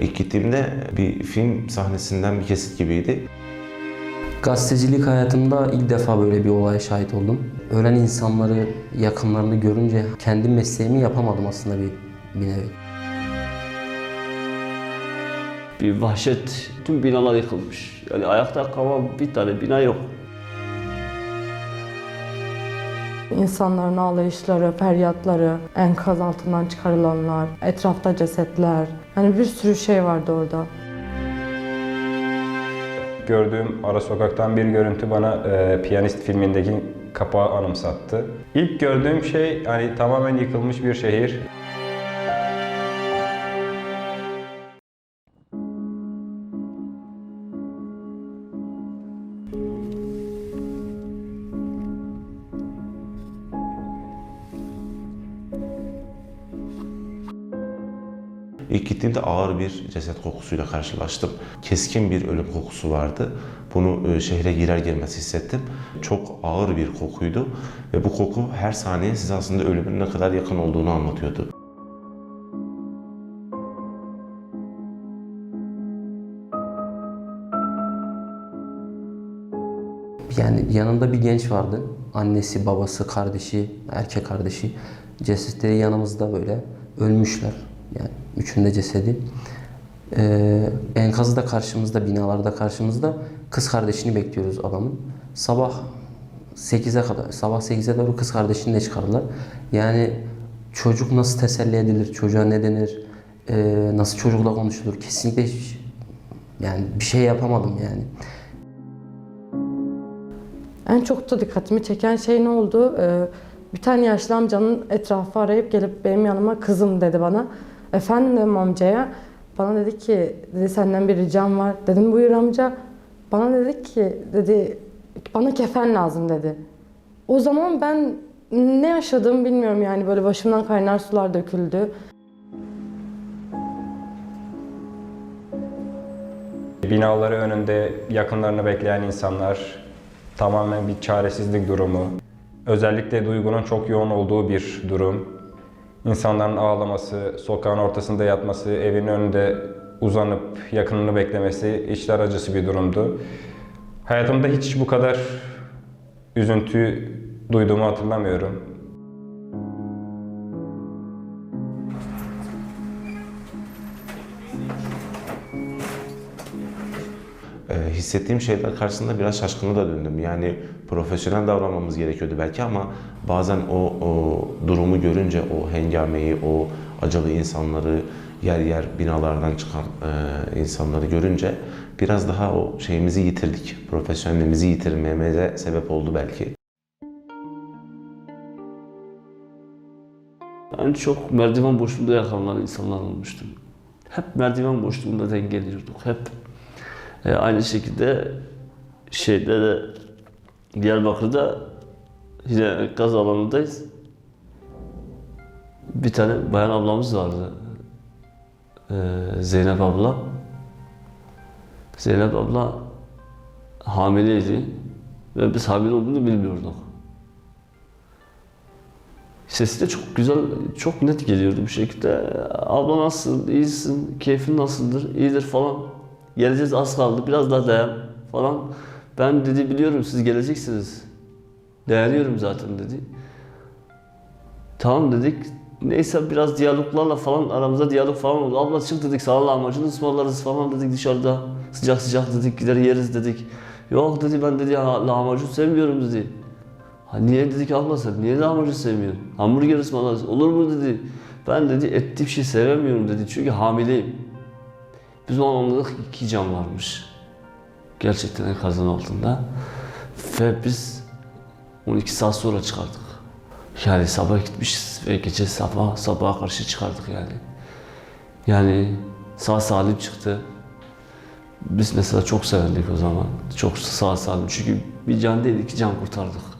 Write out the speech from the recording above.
İlk gittiğimde bir film sahnesinden bir kesit gibiydi. Gazetecilik hayatımda ilk defa böyle bir olaya şahit oldum. Ölen insanları, yakınlarını görünce kendi mesleğimi yapamadım aslında bir, bir nevi. Bir vahşet, tüm binalar yıkılmış. Yani ayakta kalan bir tane bina yok. İnsanların ağlayışları, feryatları, enkaz altından çıkarılanlar, etrafta cesetler. Hani bir sürü şey vardı orada. Gördüğüm ara sokaktan bir görüntü bana e, Piyanist filmindeki kapağı anımsattı. İlk gördüğüm şey hani tamamen yıkılmış bir şehir. İlk gittiğimde ağır bir ceset kokusuyla karşılaştım. Keskin bir ölüm kokusu vardı. Bunu e, şehre girer girmez hissettim. Çok ağır bir kokuydu ve bu koku her saniye size aslında ölümün ne kadar yakın olduğunu anlatıyordu. Yani yanında bir genç vardı. Annesi, babası, kardeşi, erkek kardeşi. Cesetleri yanımızda böyle ölmüşler. Yani üçünde cesedi. Ee, enkazı da karşımızda, binalarda karşımızda. Kız kardeşini bekliyoruz adamın. Sabah 8'e kadar, sabah 8'e doğru kız kardeşini de çıkardılar. Yani çocuk nasıl teselli edilir, çocuğa ne denir, ee, nasıl çocukla konuşulur kesinlikle hiç, yani bir şey yapamadım yani. En çok da dikkatimi çeken şey ne oldu? Ee, bir tane yaşlı amcanın etrafı arayıp gelip benim yanıma kızım dedi bana. Efendim dedim amcaya. Bana dedi ki dedi senden bir ricam var. Dedim buyur amca. Bana dedi ki dedi bana kefen lazım dedi. O zaman ben ne yaşadığımı bilmiyorum yani böyle başımdan kaynar sular döküldü. Binaları önünde yakınlarını bekleyen insanlar, tamamen bir çaresizlik durumu. Özellikle duygunun çok yoğun olduğu bir durum. İnsanların ağlaması, sokağın ortasında yatması, evin önünde uzanıp yakınını beklemesi içler acısı bir durumdu. Hayatımda hiç bu kadar üzüntü duyduğumu hatırlamıyorum. Hissettiğim şeyler karşısında biraz şaşkına da döndüm. Yani profesyonel davranmamız gerekiyordu belki ama bazen o, o durumu görünce o hengameyi, o acılı insanları, yer yer binalardan çıkan e, insanları görünce biraz daha o şeyimizi yitirdik. Profesyonelliğimizi yitirmemize sebep oldu belki. En çok merdiven boşluğunda yakalanan insanlar olmuştum. Hep merdiven boşluğunda denk geliyorduk. Hep E, aynı şekilde şeyde de Diyarbakır'da yine gaz alanındayız. Bir tane bayan ablamız vardı. Ee, Zeynep abla. Zeynep abla hamileydi ve biz hamile olduğunu bilmiyorduk. Sesi de çok güzel, çok net geliyordu bir şekilde. Abla nasıl, iyisin, keyfin nasıldır, iyidir falan. Geleceğiz az kaldı, biraz daha dayan falan. Ben dedi biliyorum siz geleceksiniz. Dayanıyorum zaten dedi. Tamam dedik. Neyse biraz diyaloglarla falan aramızda diyalog falan oldu. Abla çık dedik sağ lahmacun ısmarlarız falan dedik dışarıda. Sıcak sıcak dedik gider yeriz dedik. Yok dedi ben dedi lahmacun sevmiyorum dedi. Ha niye dedik abla sen niye lahmacun sevmiyorsun? Hamburger ısmarlarız olur mu dedi. Ben dedi etli bir şey sevemiyorum dedi çünkü hamileyim. Biz o anladık iki can varmış. Gerçekten enkazın altında. Ve biz 12 saat sonra çıkardık. Yani sabah gitmişiz ve gece sabah sabaha karşı çıkardık yani. Yani sağ salim çıktı. Biz mesela çok sevindik o zaman. Çok sağ salim. Çünkü bir can değil iki can kurtardık.